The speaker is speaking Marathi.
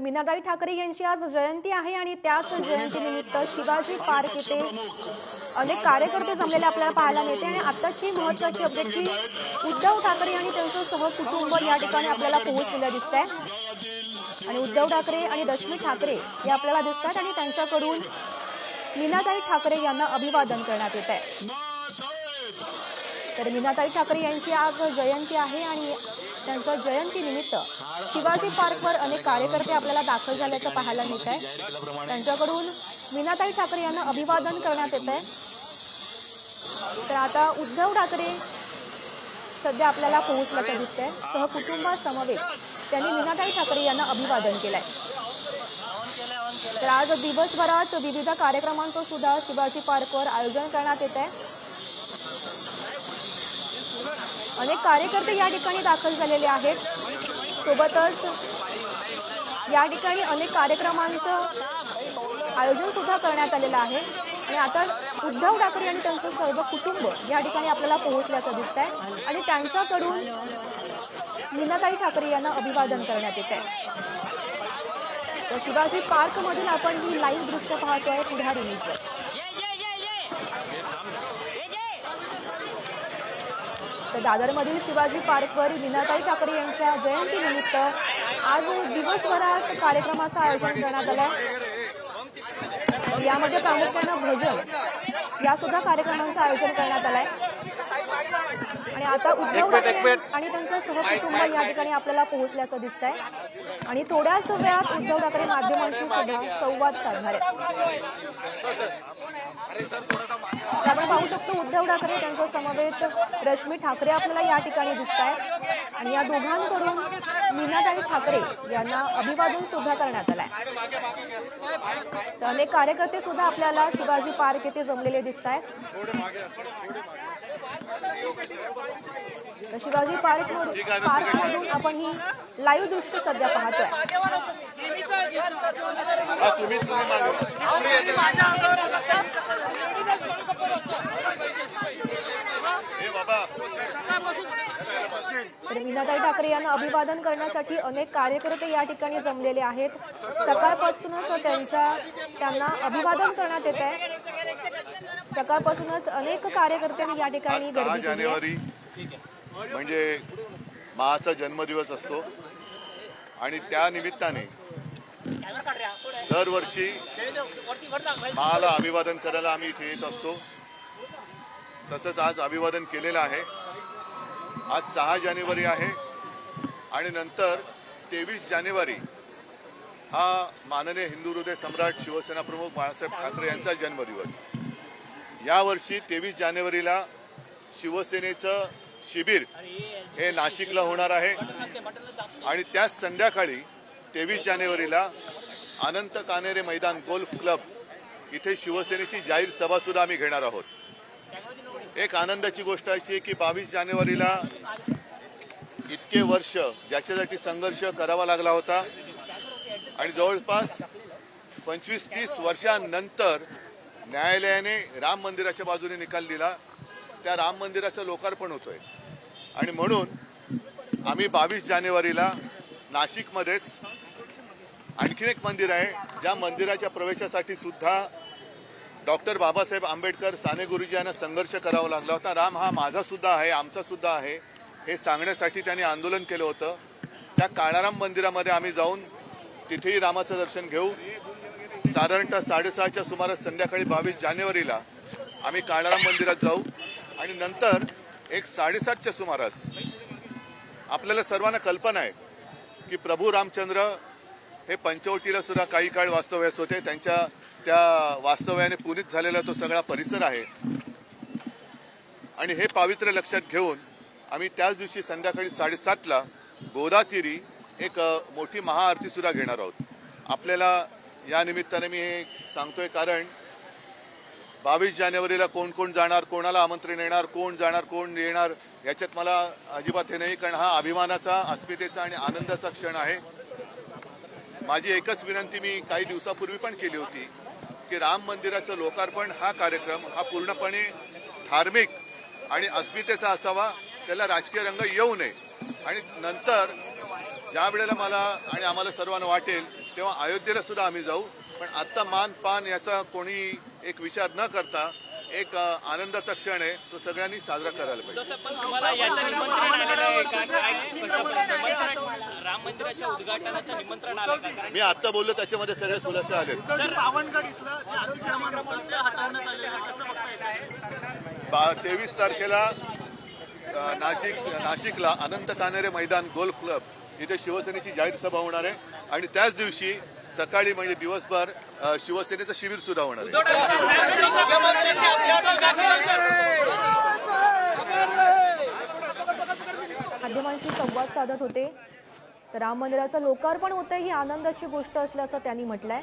मीनाताई ठाकरे यांची आज जयंती आहे आणि त्याच जयंतीनिमित्त शिवाजी पार्क येथे अनेक कार्यकर्ते जमलेले आपल्याला पाहायला मिळते आणि आताची महत्वाची अपडेट की उद्धव ठाकरे आणि त्यांचं सहकुटुंब या ठिकाणी आपल्याला पोहोचलेलं दिसत आहे आणि उद्धव ठाकरे आणि रश्मी ठाकरे हे आपल्याला दिसतात आणि त्यांच्याकडून मीनाताई ठाकरे यांना अभिवादन करण्यात येत आहे तर मीनाताई ठाकरे यांची आज जयंती आहे आणि त्यांच्या जयंतीनिमित्त शिवाजी पार्कवर अनेक कार्यकर्ते आपल्याला दाखल झाल्याचं पाहायला मिळत आहे. त्यांच्याकडून मीनाताई ठाकरे यांना अभिवादन करण्यात येत आहे. तर आता उद्धव ठाकरे सध्या आपल्याला पोहोचल्याचं दिसतंय. सहकुटुंबासमवेत त्यांनी मीनाताई ठाकरे यांना अभिवादन केलंय. तर आज दिवसभरात विविध कार्यक्रमांचं सुद्धा शिवाजी पार्कवर आयोजन करण्यात येत आहे. अनेक कार्यकर्ते या ठिकाणी दाखल झालेले आहेत. सोबतच या ठिकाणी अनेक कार्यक्रमांचं आयोजन सुद्धा करण्यात आलेलं आहे. आणि आता उद्धव ठाकरे आणि त्यांचं सर्व कुटुंब या ठिकाणी आपल्याला पोहोचल्याचं दिसत आहे आणि त्यांच्याकडून मीनाताई ठाकरे यांना अभिवादन करण्यात येत आहे तर शिवाजी पार्कमधून आपण ही लाईव्ह दृश्य पाहतोय पुढारी न्यूजवर. दादरमधील शिवाजी पार्कवर मीनाताई ठाकरे यांच्या जयंतीनिमित्त आज दिवसभरात कार्यक्रमाचं आयोजन करण्यात आलं आहे यामध्ये प्रामुख्यानं भजन या सुद्धा कार्यक्रमांचं आयोजन करण्यात आलंय. आणि आता उद्धव ठाकरे आणि त्यांचं सहकुटुंब या ठिकाणी आपल्याला पोहोचल्याचं दिसत आहे आणि थोड्याच वेळात उद्धव ठाकरे माध्यमांशी सुद्धा संवाद साधणार आहेत. आपण पाहू शकतो उद्धव ठाकरे त्यांच्या समवेत रश्मी ठाकरे आपल्याला या ठिकाणी दिसत आहे आणि या दोघांकडून मीनाताई ठाकरे यांना अभिवादन सुद्धा करण्यात आलंय. तर अनेक कार्यकर्ते सुद्धा आपल्याला शिवाजी पार्क येथे जमलेले दिसत आहेत शिवाजी पार्क पार्कमधून आपण ही लाईव्ह दृश्य सध्या पाहतोय. तर मीनाताई ठाकरे यांना अभिवादन करण्यासाठी अनेक कार्यकर्ते या ठिकाणी जमलेले आहेत. सकाळपासूनच त्यांच्या त्यांना अभिवादन करण्यात येत आहे सकाळपासूनच अनेक कार्यकर्त्यांनी या ठिकाणी सहा गर्दी केली आहे. जानेवारी म्हणजे महाचा जन्मदिवस असतो. आणि त्या निमित्ताने दरवर्षी महाला अभिवादन करायला आम्ही इथे येत असतो. तसंच आज अभिवादन केलेलं आहे. आज सहा जानेवारी आहे. आणि नंतर तेवीस जानेवारी हा माननीय हिंदू हृदय सम्राट शिवसेना प्रमुख बाळासाहेब ठाकरे यांचा जन्मदिवस. यावर्षी तेवीस जानेवारीला शिवसेनेचं शिबिर हे नाशिकला होणार आहे. आणि त्याच संध्याकाळी तेवीस जानेवारीला अनंत कानेरे मैदान गोल्फ क्लब इथे शिवसेनेची जाहीर सभासुद्धा आम्ही घेणार आहोत. एक आनंदाची गोष्ट अशी आहे की बावीस जानेवारीला इतके वर्ष ज्याच्यासाठी संघर्ष करावा लागला होता. आणि जवळपास पंचवीस तीस वर्षांनंतर न्यायालयाने राम मंदिराच्या बाजूने निकाल दिला. त्या राम मंदिराचं लोकार्पण होतोय. आणि म्हणून आम्ही बावीस जानेवारीला नाशिकमध्येच आणखीन एक मंदिर आहे ज्या मंदिराच्या प्रवेशासाठी सुद्धा डॉक्टर बाबासाहेब आंबेडकर साने गुरुजी यांना संघर्ष करावा लागला होता. राम हा माझा सुद्धा आहे आमचा सुद्धा आहे हे सांगण्यासाठी त्यांनी आंदोलन केलं होतं. त्या काळाराम मंदिरामध्ये आम्ही जाऊन तिथेही रामाचं दर्शन घेऊ. साधारणतः साडेसहाच्या सुमारास संध्याकाळी बावीस जानेवारीला आम्ही काळाराम मंदिरात जाऊ. आणि नंतर एक साडेसातच्या सुमारास आपल्याला सर्वांना कल्पना आहे की प्रभू रामचंद्र हे पंचवटीला सुद्धा काही काळ वास्तव्यास होते. त्यांच्या त्या वास्तव्याने पुनीत झालेला तो सगळा परिसर आहे. आणि हे पावित्र्य लक्षात घेऊन आम्ही त्याच दिवशी संध्याकाळी साडेसातला गोदातिरी एक मोठी महाआरती सुद्धा घेणार आहोत. आपल्याला या निमित्ताने मी हे सांगतोय कारण बावीस जानेवारीला कोण कोण जाणार कोणाला आमंत्रण येणार कोण जाणार कोण येणार याच्यात मला अजिबात हे नाही कारण हा अभिमानाचा अस्मितेचा आणि आनंदाचा क्षण आहे. माझी एकच विनंती मी काही दिवसापूर्वी पण केली होती की राम मंदिराचं लोकार्पण हा कार्यक्रम हा पूर्णपणे धार्मिक आणि अस्मितेचा असावा त्याला राजकीय रंग येऊ नये. आणि नंतर ज्या वेळेला मला आणि आम्हाला सर्वांना वाटेल तेव्हा अयोध्येला सुद्धा आम्ही जाऊ. पण आत्ता मान पान याचा कोणी एक विचार न करता एक आनंदाचा क्षण आहे तो सगळ्यांनी साजरा करायला पाहिजे. जसं पण तुम्हाला याचं निमंत्रण आलेलं आहे का काय कसं पण निमंत्रण राम मंदिराच्या उद्घाटनाचं निमंत्रण आलं का? कारण मी आत्ता बोललो त्याच्यामध्ये सगळे खुलासे बा तेवीस तारखेला नाशिक नाशिकला अनंत कानेरे मैदान गोल्फ क्लब. इथे शिवसेनेची जाहीर सभा होणार आहे. आणि त्याच दिवशी सकाळी म्हणजे दिवसभर शिवसेनेचं शिबिर सुद्धा होणार आहे. माध्यमांशी संवाद साधत होते. तर राम मंदिराचं लोकार्पण होतं ही आनंदाची गोष्ट असल्याचं त्यांनी म्हटलंय.